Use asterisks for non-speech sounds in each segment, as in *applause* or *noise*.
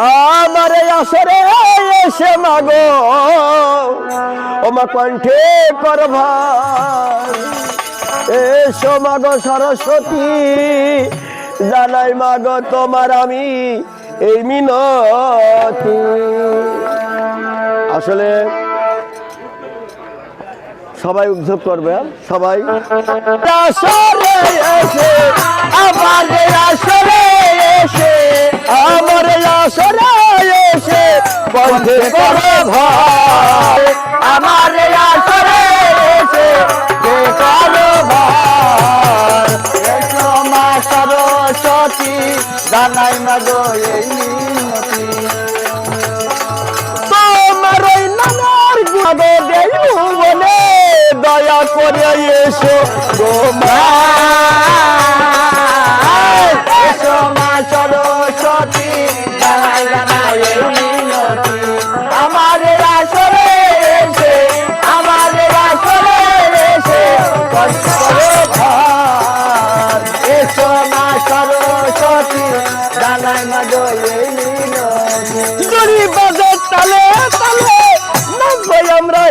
আমার আসরে এসে মাগো। ওমা কণ্ঠে করভা এসো মাগো সরস্বতী, জানাই মাগো তোমার আমি এই মিনতি। আসলে সবাই উদ্যোগ করবে হ্যাঁ? সবাই। আসরে এসে আমার আসরে এসে আমার এসে বন্ধে করে ভাই। আমার আসরে এসে কে করো ভাই। মা সরস্বতী, জানাই দয়া করে এসো তোমার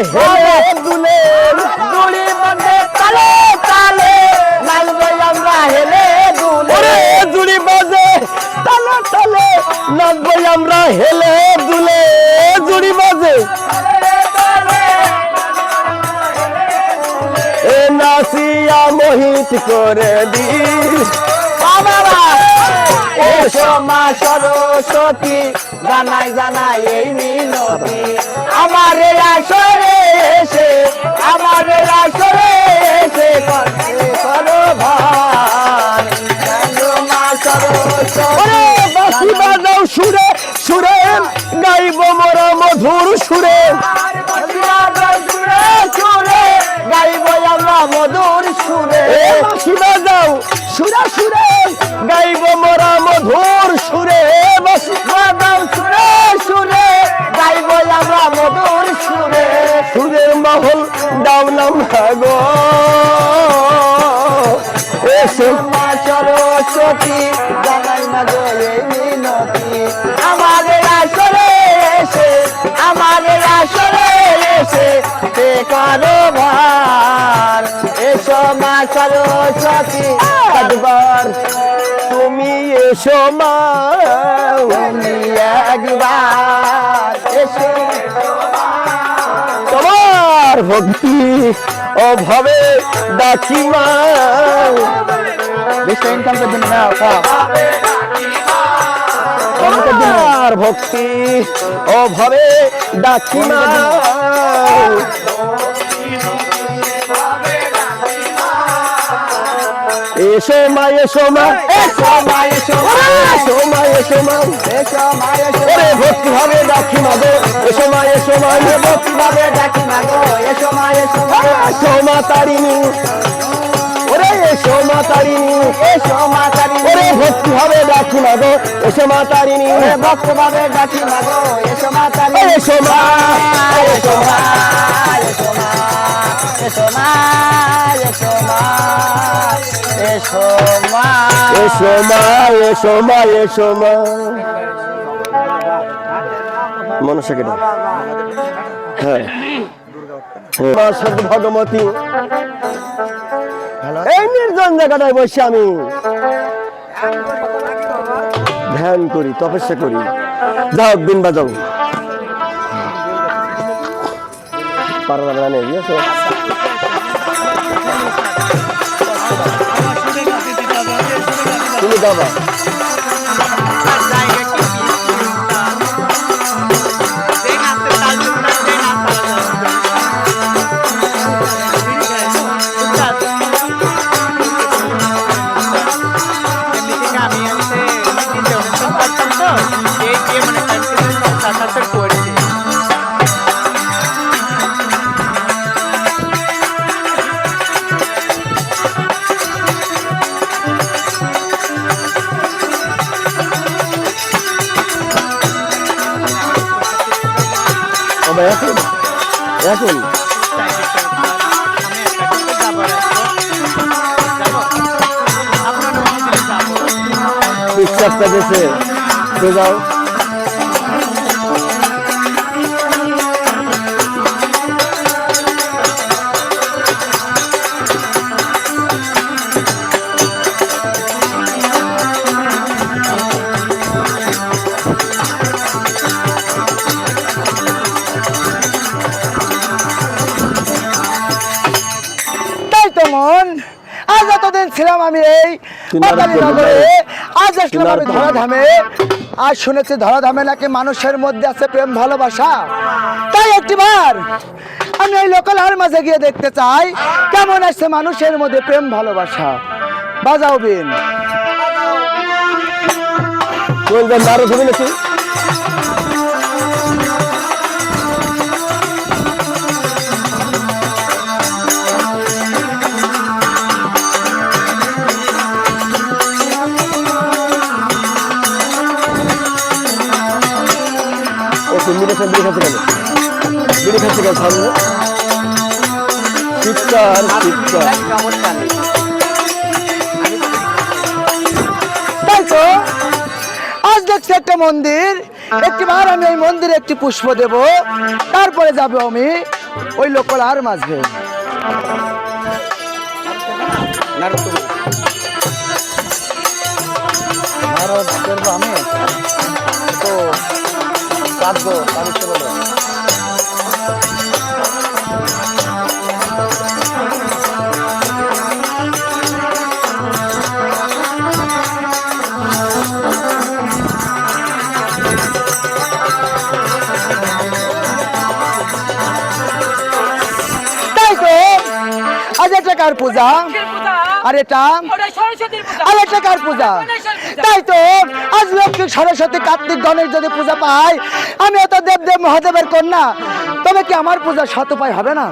হেলে দুলে জড়ি বাজে তালে তালে নাচবই আমরা হেলে দুলে। জুড়ি বাজে তালে তালে নাচবই আমরা হেলে দুলে জুড়ি বাজে। এ নাসিয়া মোহিত করে দিস বাবারা এসো মা সরস্বতী জানাই জানাই এই মিনতি। আমার আসরে এসে আমার আসরে এসে করো ভাই মা সরস্বতী বাজাও সুরে সুরে গাইব মোরা মধুর সুরে। সুরে সুরে গাইব মধুর সুরে। বাজাও সুরে সুরে গাইব মধুর সুরে, সুরের মহল দাও নাম গো এসো। মা সরস্বতী জানাই না এই মিনতি আমাদের আসরে এসে আমাদের আসরে এসে তে করো ভার। এসো মা সরস্বতী, একবার তুমি এসো মা একবার। ভক্তি অভাবে ডাকি মা। বেশি ইনকাম করতে না তোমার ভক্তি অভাবে ডাকি মা। এসো মা এসো মা। এসো মা এসো মা। এসো মা এসো মা। এসো মা এসো ওরে ভক্তি ভাবে ডাকি মা গো। এসো মা এসো মা। ভক্তি ভাবে ডাকি মা গো। এসো মা এসো মা। এসো মা তারিণী। ওরে এসো মা তারিণী। এসো মা তারিণী। ওরে ভক্তি ভাবে ডাকি মা গো। এসো মা তারিণী। ওরে ভক্তি ভাবে ডাকি মা গো। এসো মা তারিণী। এসো মা। এসো মা এসো মা। এসো মা এসো মা। এসো মা। এসো মা এসো মা মনসা কেটে হ্যাঁ। ভগবতী। এই নির্জন জায়গাটায় বসে আমি ধ্যান করি, তপস্যা করি। যাও দিন বাজাও। পারা dava. এখন এখন বিশ্বাসটা দিয়েছে তো যাও আজ আসলাম আমি ধরাধামে। আজ শুনেছি ধরাধামে নাকি মানুষের মধ্যে আছে প্রেম ভালোবাসা। তাই একটিবার আমি এই লোকাল হার মাঝে গিয়ে দেখতে চাই কেমন আছে মানুষের মধ্যে প্রেম ভালোবাসা। বাজাও বিন। নাকি? বিড়ি খাচ্ছে কেন বিড়ি খাচ্ছে কেন সামনে চিৎকার চিৎকার তাই তো? আজ দেখছি একটা মন্দির। একটিবার আমি এই মন্দিরে একটি পুষ্প দেব। তারপরে যাব আমি ওই লোকলার মাঝে করব আমি? তো কাঁদবো কাঁদতে বলো আজ এটা কার পূজা? আর এটা? আর এটা কার পূজা? তাই তো, আজ লক্ষ্মী সরস্বতী কার্তিক গণেশ যদি পূজা পাই আমি তো দেব দেব মহাদেবের কন্যা। তবে কি আমার পূজা শতপাই হবে না?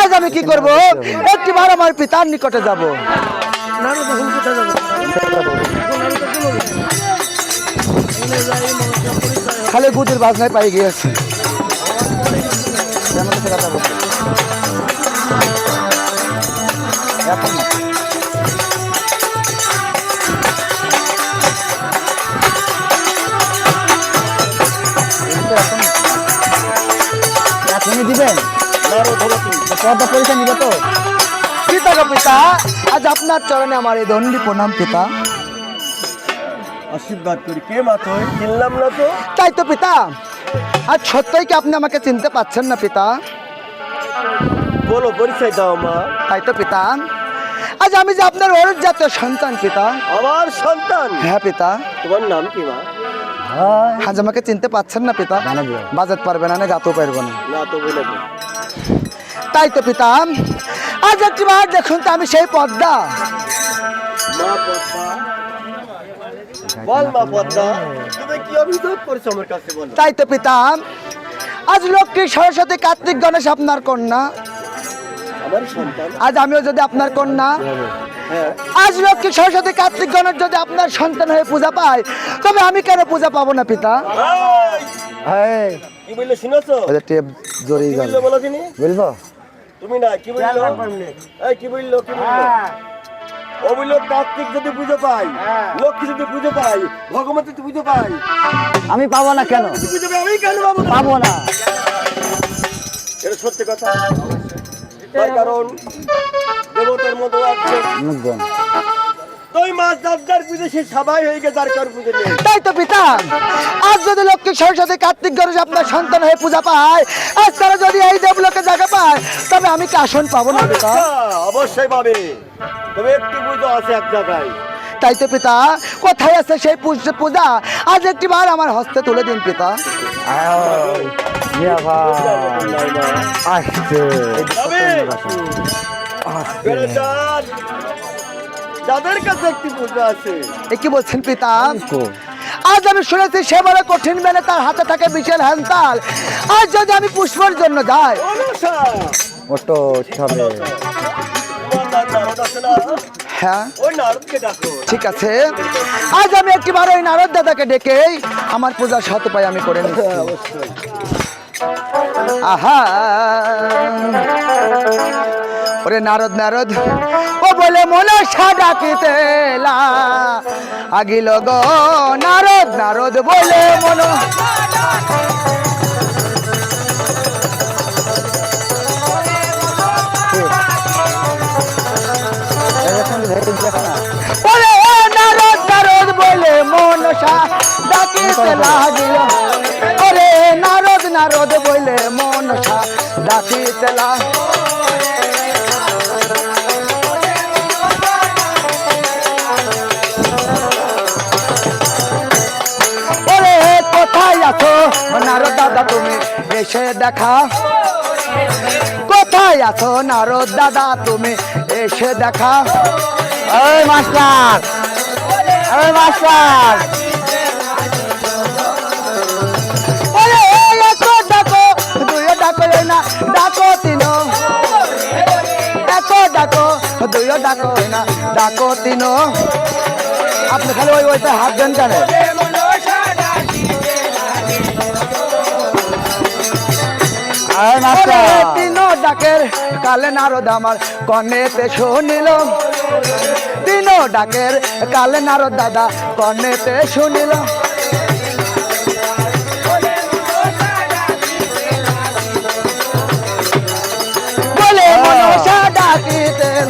আজ আমি কি করব? একটিবার আমার পিতার নিকটে যাব। খালি গুদির বাজনায় পাই গিয়েছে। দিবেন পর্দা পরীক্ষা নিবে তো? পিতা গো পিতা আজ আপনার চরণে আমার এই দণ্ডি প্রণাম পিতা। আশীর্বাদ করি। কে মাথায় চিনলাম না তো। তাই তো পিতা আজ সত্যই কি আপনি আমাকে চিনতে পাচ্ছেন না পিতা? বলো পরিচয় দাও মা। তাই তো পিতা আজ আমি যে আপনার অরুণ জাতীয় সন্তান পিতা। আমার সন্তান? হ্যাঁ পিতা। তোমার নাম কি মা? আজ আমাকে চিনতে পাচ্ছেন না পিতা। বাজাত পারবে না না গাতেও পারবে না। না বলে তাই তো পিতা। আজ একটি বার দেখুন তো আমি সেই পদ্মা। মা পদ্মা। বল মা পদ্মা। তুমি কি অভিযোগ করছ আমার কাছে বলো। তাই তো পিতা। আজ লক্ষ্মী সরস্বতী কার্তিক গণেশ আপনার কন্যা। আজ আমিও যদি আপনার কন্যা হ্যাঁ আজ লক্ষ্মী সরস্বতী কার্তিক গণেশ যদি আপনার সন্তান হয়ে পূজা পায় তবে আমি কেন পূজা পাবো না পিতা? এই, কি বললে শুনেছো? টেপ জড়িয়ে তুমি না কি বলল? এই কি বলল কি বলল? ও বলল কার্তিক যদি পুজো পাই লক্ষ্মী যদি পুজো পাই ভগবতী যদি পুজো পাই আমি পাবো না কেন? আমি কেন পাবো না? পাবো না। এটা সত্যি কথা। তার কারণ দেবতার মতো আছে। তুই মাছ দাবদার সে সবাই হয়ে গেছে আর কার পুজো নেই তাই তো পিতা আজ যদি লক্ষ্মী সরস্বতী কার্তিক গণেশ আপনার সন্তান হয়ে পূজা পায় আজ তারা যদি এই দেবলোকে জায়গা পায় তবে আমি কি আসন পাবো না পিতা? আচ্ছা, অবশ্যই পাবে। তবে একটি পুজো আছে এক জায়গায়। তাই তো পিতা কোথায় আছে সেই পূজ- পূজা? আজ একটি বার আমার হস্তে তুলে দিন পিতা। বেড়াচাঁদ, যাদের কাছে একটি পুজো আছে। কি বলছেন পিতা। আজ আমি শুনেছি সে বড় কঠিন মেনে তার হাতে থাকে বিশাল হ্যান্তাল আজ যদি আমি পুষ্পর জন্য যাই। ওটো হবে? হ্যাঁ? ঠিক আছে। আজ আমি একটি বার ওই নারদ দাদাকে ডেকে আমার পূজা শত পাই আমি করে নিচ্ছি। অবশ্যই। আহা। ওরে নারদ নারদ, ও বলে মনে লা আগিল গো, নারদ নারদ, বলে মন। ওরে, ও নারদ নারদ, বলে মনসা ডাকিতে লাগিল चला ওরে, কোথায় আছো? নারো দাদা, তুমি এসে দেখা। কোথায় আছো? নারো দাদা, তুমি এসে দেখা। ওই মাস্টার ওই মাস্টার। দুইও ডাকো না, ডাকো তিনো। আপনি খালি ওই ওইটা হাত দেন কেন? তিনো ডাকের কালে নারদ আমার কনেতে শুনিল। তিনো ডাকের কালে নারদ দাদা কনেতে শুনিল। ডাকিতেন।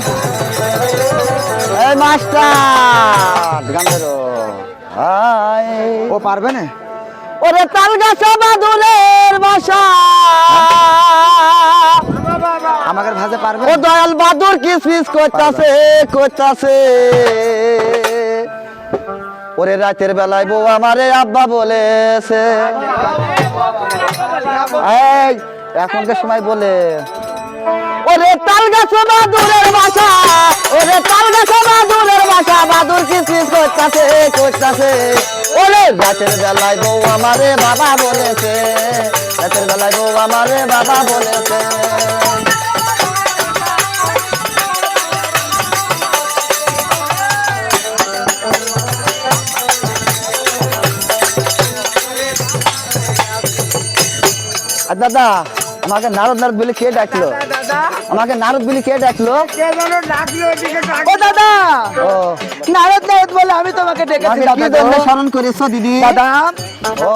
মাস্টার। গান ধরো ও পারবে না? ওরে তাল গাছ বাদুরের বাসা। আমাকে ভাজে পারবে ও দয়াল বাদুর কিসমিস করতাছে করতাছে। ওরে রাতের বেলায় বউ আমারে আব্বা বলেছে। এই এখনকার সময় বলে। ওরে তাল গাছ বাদুরের বাসা। ওরে তাল গাছ বাদুরের বাসা বাদুর কিসমিস করতাছে করতাছে। ওরে রাতের বেলায় বউ আমারে বাবা বলেছে, রাতের বেলায় বউ আমারে বাবা বলেছে। দাদা আমাকে নারদ নারদ বলে কে ডাকলো? আমাকে নারদ বলে কে ডাকলো? ও দাদা! ও। নারদ নারদ বলে আমি তোমাকে ডেকেছি দাদা স্মরণ করেছ দিদি? দাদা। ও।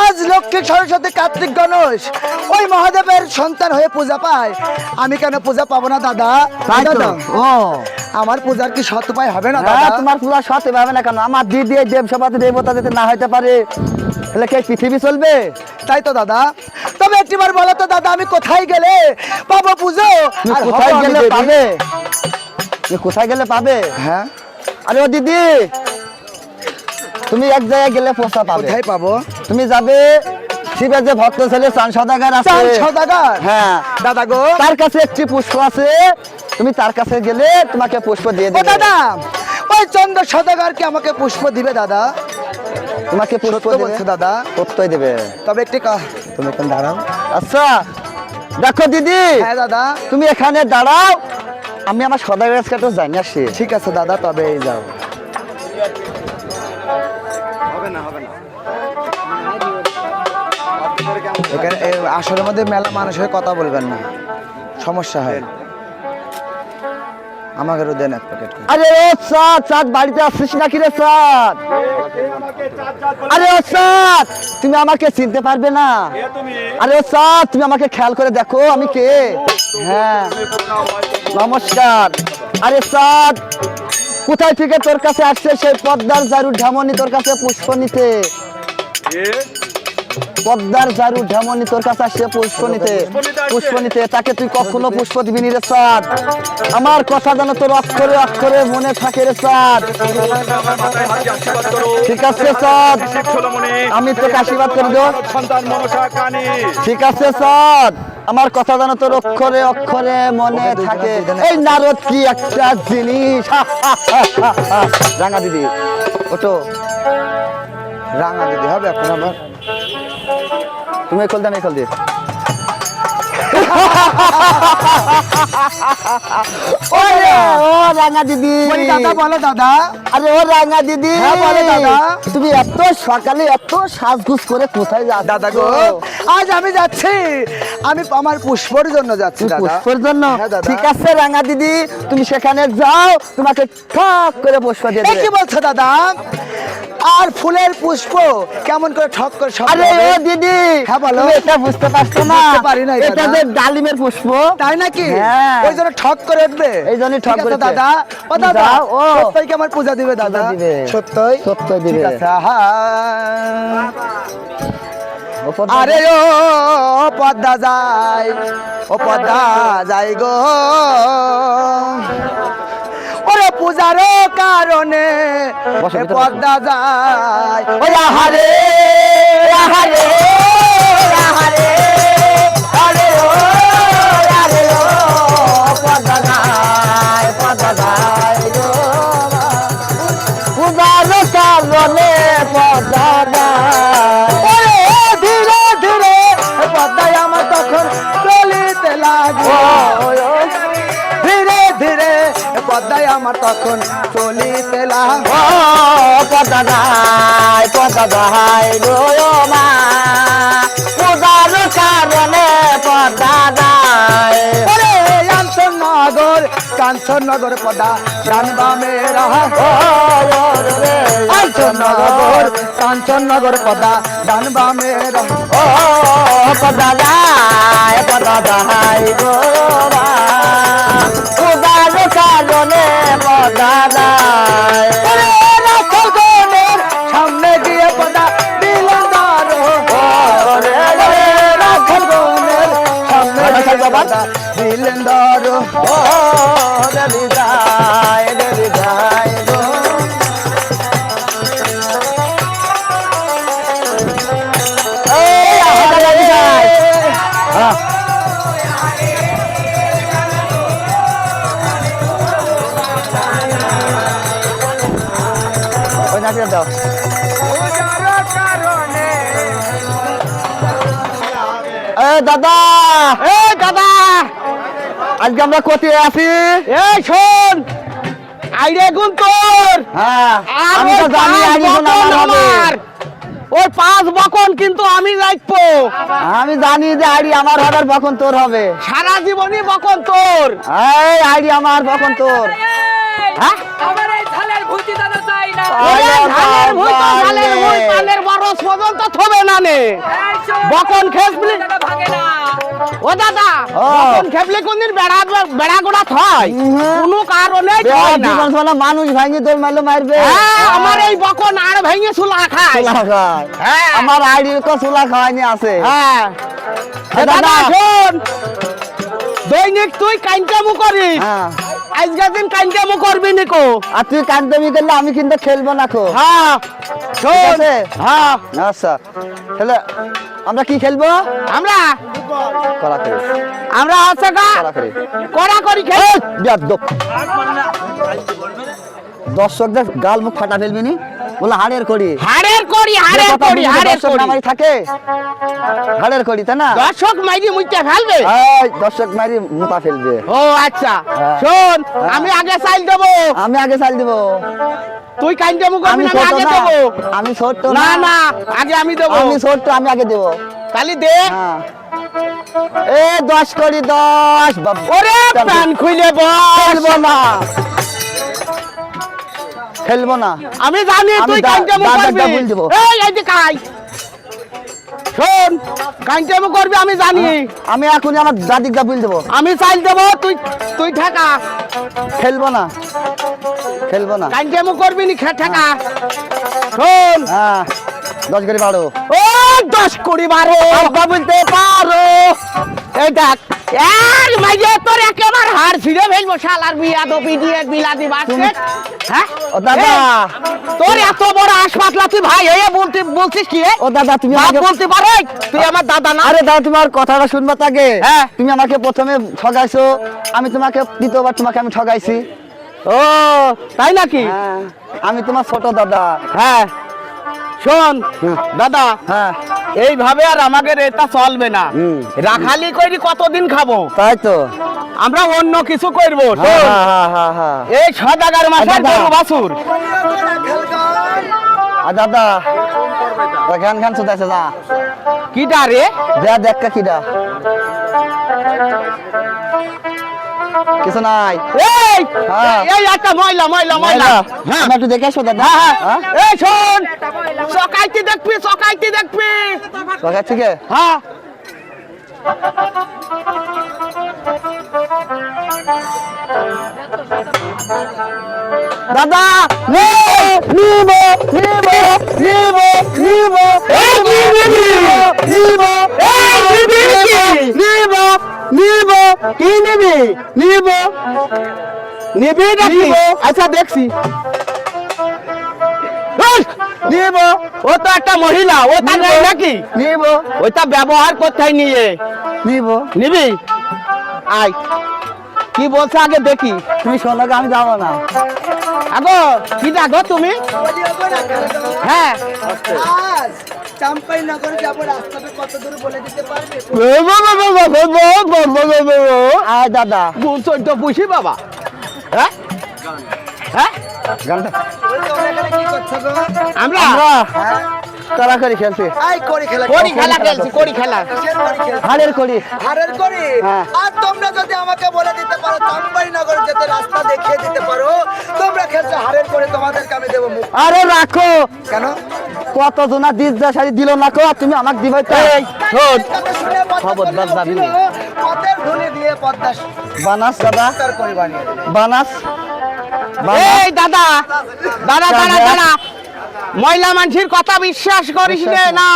আজ লক্ষ্মী সরস্বতী কার্তিক গণেশ ওই মহাদেবের সন্তান হয়ে পূজা পায়। আমি কেন পূজা পাবো না দাদা? ও। আমার পূজার কি সৎ উপায় হবে না দাদা? তোমার পুরা সৎ ভাবে না কেন? আমার দিদি দেব সভাতে দেবতা যেতে না হইতে পারে। তাহলে কে পৃথিবী চলবে? তাই তো দাদা। তবে একটিবার বলো তো দাদা আমি কোথায় গেলে পাবো পুজো? কোথায় গেলে পাবে? কোথায় গেলে পাবে? হ্যাঁ। আরে ও দিদি তুমি এক জায়গায় গেলে পোষা পাবে। কোথায় পাবো? তুমি যাবে শিবের যে ভক্ত ছেলে চান সদাগার আছে। সদাগর হ্যাঁ। দাদা গো। তার কাছে একটি পুষ্প আছে। তুমি তার কাছে গেলে তোমাকে পুষ্প দিয়ে দেবে। দাদা ওই চন্দ্র সদাগর কি আমাকে পুষ্প দিবে দাদা। তোমাকে পুষ্প দেবে দাদা। সত্যই দেবে। তবে একটি কা- তুমি এখন দাঁড়াও। আচ্ছা। দেখো দিদি। হ্যাঁ দাদা। তুমি এখানে দাঁড়াও। আমি আমার সদাগর কাছে একটু জানি আসি। ঠিক আছে দাদা তবে এই যাও। এখানে এই আসরের মধ্যে মেলা মানুষের কথা বলবেন না। সমস্যা হয়। আমাকেও দেন এক প্যাকেট আরে ও চাঁদ চাঁদ বাড়িতে আসছিস নাকি রে চাঁদ আরে ও চাঁদ তুমি আমাকে চিনতে পারবে না। আরে ও সাদ তুমি আমাকে খেয়াল করে দেখো আমি কে? হ্যাঁ। নমস্কার। আরে সাদ কোথায় থেকে তোর কাছে আসছে সেই পদ্মার জারুর ঢামনি তোর কাছে পুষ্প নিতে? পদ্মার জারু ঢামনি তোর কাছে আসছে পুষ্প নিতে। পুষ্প নিতে, তাকে তুই কখনো পুষ্প দিবি রে চাঁদ আমার কথা যেন তোর অক্ষরে অক্ষরে মনে থাকে রে চাঁদ ঠিক আছে চাঁদ আমি তোকে আশীর্বাদ করে দেবো। ঠিক আছে চাঁদ আমার কথা যেন তোর অক্ষরে অক্ষরে মনে থাকে। এই নারদ কি একটা জিনিস? রাঙা দিদি ওটো রাঙা দিদি হবে এখন আমার তুমি খোল দাম খোল দিয়ে। *laughs* ও রাঙা দিদি। দাদা বলো দাদা। আরে ও রাঙা দিদি। হ্যাঁ, বলো দাদা। তুমি এত সকালে এত সাজগুজ করে কোথায় যাচ্ছ? দাদা গো আজ আমি যাচ্ছি। আমি আমার পুষ্পর জন্য যাচ্ছি দাদা। পুষ্পর জন্য? হ্যাঁ, দাদা। ঠিক আছে রাঙা দিদি তুমি সেখানে যাও তোমাকে ঠক করে পুষ্প দিয়ে কি বলছো দাদা? আর ফুলের পুষ্প কেমন করে ঠক করে আরে ও দিদি হ্যাঁ, বলো। এটা বুঝতে পারছ না। পারি নাই, এটা যে ডালিমের পুষ্প। তাই নাকি? হ্যাঁ। ওই জন্য ঠক করে উঠবে? এই জন্যই ঠক করে দাদা। ও দাদা ও। সত্যই কি আমার পূজা দিবে দাদা? দিবে। সত্যই? সত্যই দিবে। ঠিক আছে আরে ও পদ্মা যাই ও পদ্মা যাই গো। ওরে পূজার কারণে। পদ্মা যায় ওই হারে আহারে আহারে গো মা। পূজার কারণে কাঞ্চননগর পদা জানবা মেরা কাঞ্চননগর কাঞ্চননগর পদা পদ্মা গায় পদ্মা গায় এ দাদা। এ দাদা। আজকে আমরা কোথায় আছি? শোন আইরে গুণ তোর হ্যাঁ আমি তো জানি আজকে কোন আমার। ওই পাঁচ বকন কিন্তু আমি রাখব। আমি জানি যে আইডি আমার হবে বখন তোর হবে। সারা জীবনই বকন তোর। এই আইডি আমার বখন তোর। হ্যাঁ? আমার এই ঝালের ভুতি দাদা চাই না। আরে ভুই তো বাবা ভুই, পানের বরস পর্যন্ত থবে না নে। বকন খেসবলি দাদা ভাগে না। ও দাদা বকন খেপলে কোনদিন বেড়া বেড়া গোড়া থয়। কোনো কারণে থয় না। জীবন মানুষ ভাঙি তোর মারলো মারবে। হ্যাঁ আমার এই বকন আর ভেঙে সুলা খায়। সুলা খায়। হ্যাঁ। আমার আইডির কো সুলা আছে। হ্যাঁ। দাদা। দাদা। শোন। দৈনিক তুই কাইনকামু করিস। হ্যাঁ। আজকের দিন করবি নিকো আর তুই কান্দমি করলে আমি কিন্তু খেলব না খো হ্যাঁ শোন। হ্যাঁ আচ্ছা। তাহলে আমরা কি খেলব? আমরা? করা করি আমরা আছে করা করি খেল। দর্শকদের গাল মুখ ফাটা ফেলবি নি? বলে হাড়ের করি হাড়ের করি হাড়ের করি হাড়ের করি থাকে। হাড়ের করি তাই না? দর্শক মাইরি মুইতে ফেলবে। দর্শক মারি মুতা ফেলবে। ও আচ্ছা। হ্যাঁ। শোন আমি আগে চাইল দেবো। আমি আগে চাল দিব। তুই কাইনকামু করবি আমি আগে দেবো? আমি ছোট না। না আগে আমি দেবো। আমি ছোট আমি আগে দেবো। তাহলে দে। হ্যাঁ। এ দশ করি দশ। ওরে প্যান খুলে বস। খেলব না। খেলব না। আমি জানি তুই দা- কাইনকামু দাদা করবি ডাবল এই এই যে কাই। শোন কাইনকামু করবি আমি জানি। আমি এখনই আমার দাদি গা বিল দেবো। আমি চাইল দেবো তুই তুই ঠেকা। খেলব না। খেলব না। কাইনকামু করবি নি খে ঠেকা। শোন। হ্যাঁ দশ করে বারো। ও দশ করে বারো। বলতে পারো। এই দেখ আর মাইজে তোর একেবারে হাড় ছিঁড়ে ফেলব শালার বিয়া দপি দিয়ে বিলাতি বাসকে হ্যাঁ? ও দাদা। তোর এত বড় তুই ভাই হয়ে বলতে বলছিস কি ও দাদা তুমি আমাকে বলতে পারে তুই আমার দাদা না? আরে দাদা তোমার কথাটা শুনবা তাকে হ্যাঁ। তুমি আমাকে প্রথমে ঠগাইছো আমি তোমাকে দ্বিতীয়বার তোমাকে আমি ঠগাইছি। ও তাই নাকি? হ্যাঁ আমি তোমার ছোট দাদা। হ্যাঁ। শোন দাদা হ্যাঁ। এইভাবে আর আমাদের এটা চলবে না। রাখালি করি কতদিন খাব? তাই তো। আমরা অন্য কিছু করব হ্যাঁ হ্যাঁ হ্যাঁ এই সদাগার মাসের দাদা। গরু বাছুর। দাদা। গান গান শুধাইছে যা। কিটা রে? দেয়া দেখ কিডা কিছু নাই। এই হ্যাঁ। এই একটা ময়লা ময়লা ময়লা। হ্যাঁ। একটু দেখে আসো দাদা। হ্যাঁ, হ্যাঁ। হ্যাঁ। এই শোন। সকাইতে দেখবি সকাইতে দেখবি। দেখা থেকে হ্যাঁ। দাদা নিব নিব নিব নিব এই নিবি, নিবি। নিব এই নিবি? নিব নিব কি নিবি? নিব। নিবি নাকি। আচ্ছা দেখছি। নিব। ও তো একটা মহিলা ও তার নাই নাকি? নিব। ওইটা ব্যবহার কোথায় নিয়ে? নিব। নিবি? আয়। কি বলছে আগে দেখি। তুমি শোনো আমি যাব না। আগো কি ডাকো তুমি? হ্যাঁ। আজ। চাম্পাই নগরে যাব রাস্তাতে কত দূর বলে দিতে পারবে? আয় দাদা। চোদ্দ পুষি বাবা। হ্যাঁ? হ্যাঁ? গানটা। কি করছ গো আমরা তারা করি খেলছি করি খেলা খেলছি করি খেলা। হাড়ের করি হারের করি হ্যাঁ। আর তোমরা যদি আমাকে বলে দিতে পারো চাম্পাই নগর যেতে রাস্তা দেখিয়ে দিতে পারো তোমরা খেলছো হারের করে তোমাদেরকে আমি দেবো আরে রাখো। কেন? কত জনা দিজা শাড়ি দিল না কো? তুমি আমাকে দিবে তো খবরদার যাবি বানাস দাদা। বানাস। এই দাদা। দাদা দাদা। দাদা মহিলা মানুষের কথা বিশ্বাস করিস নে না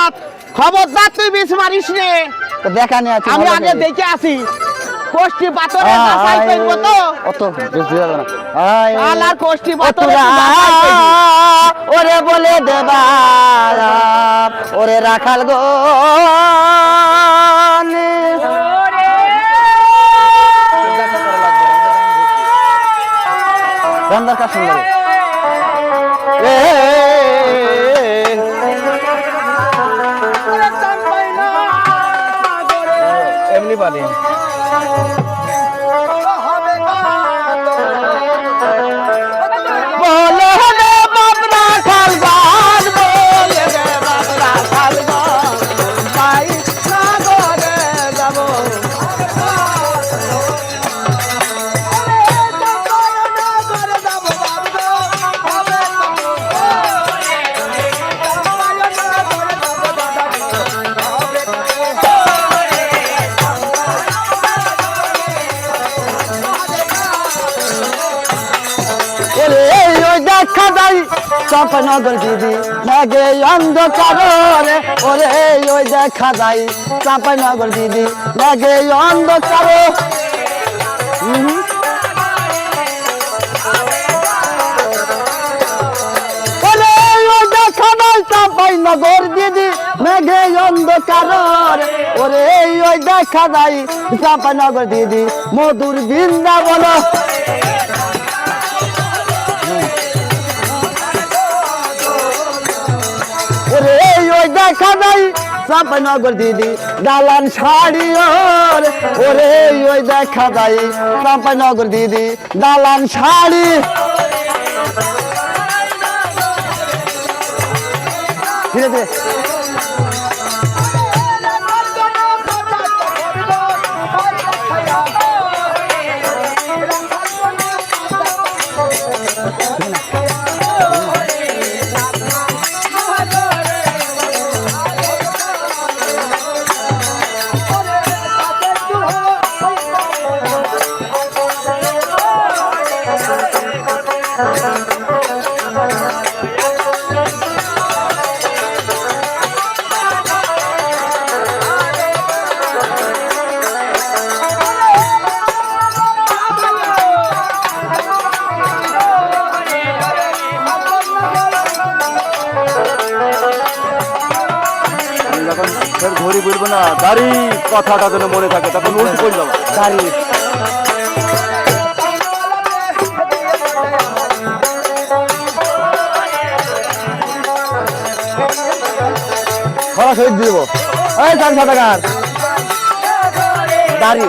খবরদার তুই বিষ মারিস নে। দেখা নিয়ে আছে আমি আগে দেখে আসি। কোষ্টি পাথরে বাসাই আয়, তো। অত যাবে না। আয়, আল আর কোষ্টি পাথরে তোরা, বাসাই করবি। ওরে বলে দেবা ওরে রাখাল গো। রান্নার কাজ সুন্দর এমনি পারি। বলে চাপানগর দিদি নাগে অন্ধকার, ওরে ওই দেখা যাই চাপানগর দিদি নাগে অন্ধকার। চাপানগর দিদি মেঘে অন্ধকার। ওরে ওই দেখা যাই চাপানগর দিদি, মধুর বৃন্দাবন। দেখা নাই। চাপানগর দিদি, দালান শাড়ি ওর ওই দেখা নাই। চাপানগর দিদি, দালান শাড়ি। ধীরে ধীরে। যখন ফের ঘড়ি বুঝব না। গাড়ি কথাটা যেন মনে থাকে তখন উল্টো করে যাব গাড়ি খারাপ দিয়ে দিব। এই, চার টাকার দাড়ি